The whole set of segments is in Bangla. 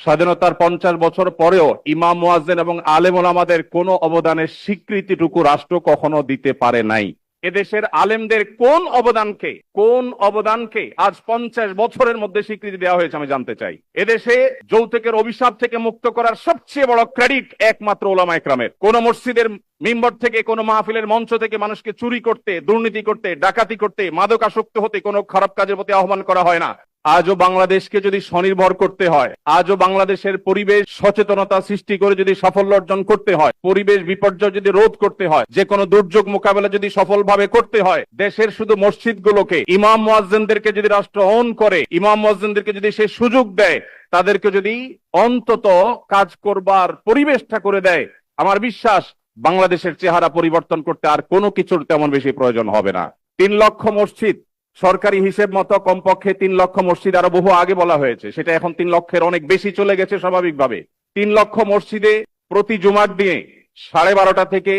স্বাধীনতার পঞ্চাশ বছর পরেও ইমাম মুয়াজ্জিন এবং আলেম ওলামাদের কোনো অবদানের স্বীকৃতিটুকু রাষ্ট্র কখনো দিতে পারে নাই। এদেশের আলেমদের কোন অবদানকে কোন অবদানকে আজ পঞ্চাশ বছরের মধ্যে স্বীকৃতি দেওয়া হয়েছে আমি জানতে চাই। এদেশে যৌতুকের অভিশাপ থেকে মুক্ত করার সবচেয়ে বড় ক্রেডিট একমাত্র ওলামা একরামের। কোন মসজিদের মিম্বর থেকে, কোন মাহফিলের মঞ্চ থেকে মানুষকে চুরি করতে, দুর্নীতি করতে, ডাকাতি করতে, মাদকাসক্ত হতে কোনো খারাপ কাজের প্রতি আহ্বান করা হয় না। আজও বাংলাদেশকে যদি স্বনির্ভর করতে হয়, আজও বাংলাদেশের পরিবেশ সচেতনতা সৃষ্টি করে যদি সাফল্য অর্জন করতে হয়, পরিবেশ বিপর্যয় যদি রোধ করতে হয় যে কোনো দুর্যোগ মোকাবেলা যদি সফলভাবে করতে হয়, দেশের শুধু মসজিদগুলোকে, ইমাম মুয়াজ্জিনদেরকে যদি রাষ্ট্র অন করে, ইমাম মুয়াজ্জিনদেরকে যদি সে সুযোগ দেয়, তাদেরকে যদি অন্তত কাজ করবার পরিবেশটা করে দেয়, আমার বিশ্বাস বাংলাদেশের চেহারা পরিবর্তন করতে আর কোনো কিছুর তেমন বেশি প্রয়োজন হবে না। তিন লক্ষ মসজিদ সরকারি হিসেব মতো কমপক্ষে তিন লক্ষ মসজিদ আরও বহু আগে বলা হয়েছে। সেটা এখন তিন লক্ষের অনেক বেশি চলে গেছে স্বাভাবিকভাবে। তিন লক্ষ মসজিদে প্রতি জুমার দিনে সাড়ে বারোটা থেকে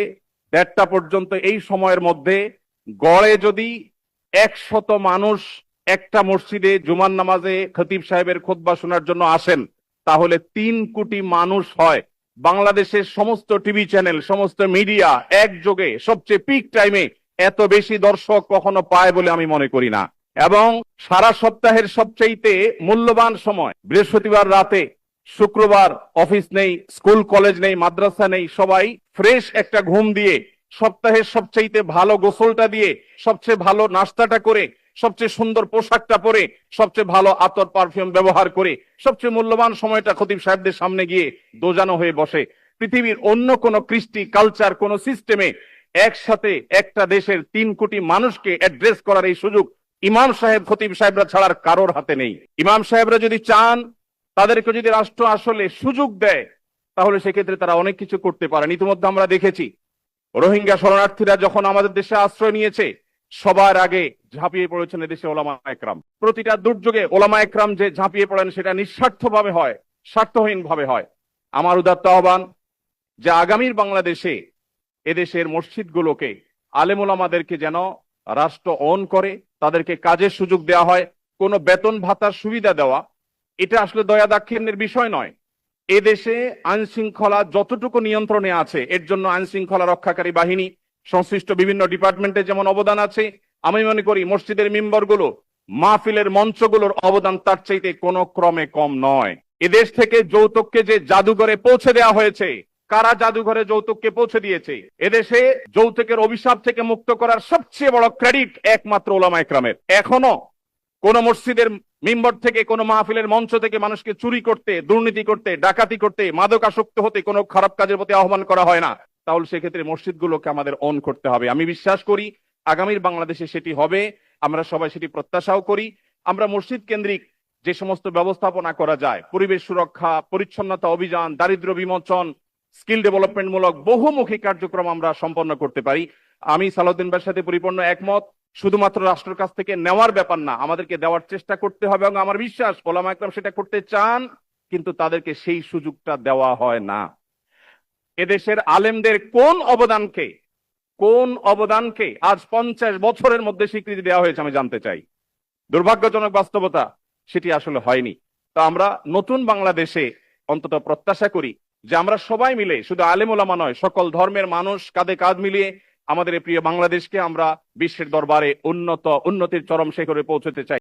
দেড়টা পর্যন্ত এই সময়ের মধ্যে গড়ে যদি একশত মানুষ একটা মসজিদে জুমার নামাজে খতিব সাহেবের খোদবা শোনার জন্য আসেন, তাহলে তিন কোটি মানুষ হয়। বাংলাদেশের সমস্ত টিভি চ্যানেল, সমস্ত মিডিয়া একযোগে সবচেয়ে পিক টাইমে এত বেশি দর্শক কখনো পায় বলে আমি মনে করি না। এবং সারা সপ্তাহের সবচাইতে মূল্যবান সময় বৃহস্পতিবার রাতে শুক্রবার অফিস নেই, স্কুল, কলেজ নেই, মাদ্রাসা নেই, সবাই ফ্রেশ একটা ঘুম দিয়ে সপ্তাহের সবচাইতে ভালো গোসলটা দিয়ে, সবচেয়ে ভালো নাস্তাটা করে, সবচেয়ে সুন্দর পোশাকটা পরে, সবচেয়ে ভালো আতর পারফিউম ব্যবহার করে, সবচেয়ে মূল্যবান সময়টা খতিব সাহেবদের সামনে গিয়ে দোজানো হয়ে বসে। পৃথিবীর অন্য কোন কৃষ্টি কালচার কোন সিস্টেমে একসাথে একটা দেশের তিন কোটি মানুষকে অ্যাড্রেস করার এই সুযোগ ইমাম সাহেব, খতিব সাহেবরা ছাড়ার কারোর হাতে নেই। ইমাম সাহেবরা যদি চান, তাদেরকে যদি রাষ্ট্র আসলে সুযোগ দেয়, তাহলে সেক্ষেত্রে তারা অনেক কিছু করতে পারেন। ইতিমধ্যে আমরা দেখেছি, রোহিঙ্গা শরণার্থীরা যখন আমাদের দেশে আশ্রয় নিয়েছে, সবার আগে ঝাঁপিয়ে পড়েছেন এদেশে ওলামা একরাম। প্রতিটা দুর্যোগে ওলামা একরাম যে ঝাঁপিয়ে পড়েন, সেটা নিঃস্বার্থ ভাবে হয় স্বার্থহীন ভাবে হয়। আমার উদাত্ত আহ্বান যে আগামীর বাংলাদেশে এদেশের মসজিদগুলোকে আলেমুলামাদেরকে যেন রাষ্ট্র অন করে, তাদেরকে কাজের সুযোগ দেওয়া হয়, কোনো বেতন ভাতার সুবিধা দেওয়া, এটা আসলে দয়া দাক্ষিণ্যের বিষয় নয়। এদেশে আইন শৃঙ্খলা যতটুকু নিয়ন্ত্রণে আছে, এর জন্য আইন শৃঙ্খলা রক্ষাকারী বাহিনী, সংশ্লিষ্ট বিভিন্ন ডিপার্টমেন্টের যেমন অবদান আছে, আমি মনে করি মসজিদের মেম্বারগুলো, মাহফিলের মঞ্চগুলোর অবদান তার চাইতে কোনো ক্রমে কম নয়। এদেশ থেকে যৌতুককে যে জাদুঘরে পৌঁছে দেওয়া হয়েছে কারা জাদুঘরে যৌতুককে পৌঁছে দিয়েছে? এদেশে যৌতুকের অভিশাপ থেকে মুক্ত করার সবচেয়ে বড় ক্রেডিট একমাত্র ওলামা একরামের। এখনও কোন মসজিদের মিম্বর থেকে, কোন মাহফিলের মঞ্চ থেকে মানুষকে চুরি করতে, দুর্নীতি করতে, ডাকাতি করতে, মাদকাসক্ত হতে কোনো খারাপ কাজের প্রতি আহ্বান করা হয় না। তাহলে সেক্ষেত্রে মসজিদগুলোকে আমাদের অন করতে হবে। আমি বিশ্বাস করি, আগামীর বাংলাদেশে সেটি হবে। আমরা সবাই সেটি প্রত্যাশাও করি। আমরা মসজিদ কেন্দ্রিক যে সমস্ত ব্যবস্থাপনা করা যায়, পরিবেশ সুরক্ষা, পরিচ্ছন্নতা অভিযান দারিদ্র বিমোচন স্কিল ডেভেলপমেন্ট মূলক বহুমুখী কার্যক্রম আমরা সম্পন্ন করতে পারি। আমি সালাউদ্দিন ভাইয়ের সাথে পরিপূর্ণ একমত। শুধুমাত্র রাষ্ট্রের কাছ থেকে নেওয়ার ব্যাপার না, আমাদেরকে দেওয়ার চেষ্টা করতে হবে এবং আমার বিশ্বাস, ওলামা একরাম সেটা করতে চান, কিন্তু তাদেরকে সেই সুযোগটা দেওয়া হয় না। এদেশের আলেমদের কোন অবদানকে কোন অবদানকে আজ পঞ্চাশ বছরের মধ্যে স্বীকৃতি দেওয়া হয়েছে আমি জানতে চাই। দুর্ভাগ্যজনক বাস্তবতা, সেটি আসলে হয়নি। তো আমরা নতুন বাংলাদেশে অন্তত প্রত্যাশা করি যে আমরা সবাই মিলে, শুধু আলেমোলামা নয়, সকল ধর্মের মানুষ কাঁধে কাঁধ মিলিয়ে আমাদের প্রিয় বাংলাদেশকে আমরা বিশ্বের দরবারে উন্নত, উন্নতির চরম শেখরে পৌঁছতে চাই।